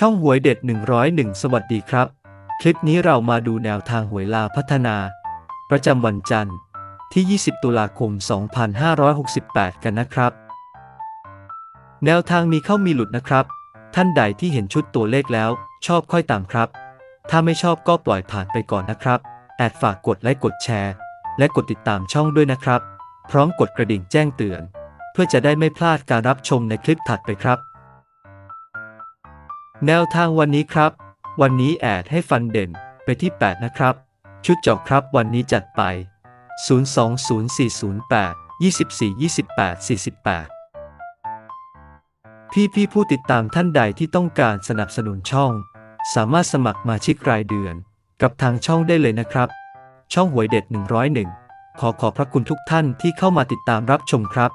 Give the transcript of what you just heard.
ช่องหวยเด็ด 101 สวัสดีครับ คลิปนี้เรามาดูแนวทางหวยลาพัฒนา ประจำวันจันทร์ที่ 20 ตุลาคม 2568 กันนะครับ แนวทางมีเข้ามีหลุดนะครับ ท่านใดที่เห็นชุดตัวเลขแล้ว ชอบค่อยตามครับ ถ้าไม่ชอบก็ปล่อยผ่านไปก่อนนะครับ แอดฝากกดไลค์กดแชร์ และกดติดตามช่องด้วยนะครับ พร้อมกดกระดิ่งแจ้งเตือน เพื่อจะได้ไม่พลาดการรับชมในคลิปถัดไปครับ แนวทางวันนี้ครับ วันนี้แอดให้ฟันเด่นไปที่ 8 นะครับ ชุดเจาะครับวันนี้จัดไป 020408 24 28 48 พี่พี่ผู้ติดตามท่านใดที่ต้องการสนับสนุนช่อง สามารถสมัครมาชิกรายเดือน กับทางช่องได้เลยนะครับ ช่องหวยเด็ด 101 ขอขอบพระคุณทุกท่านที่เข้ามาติดตามรับชมครับ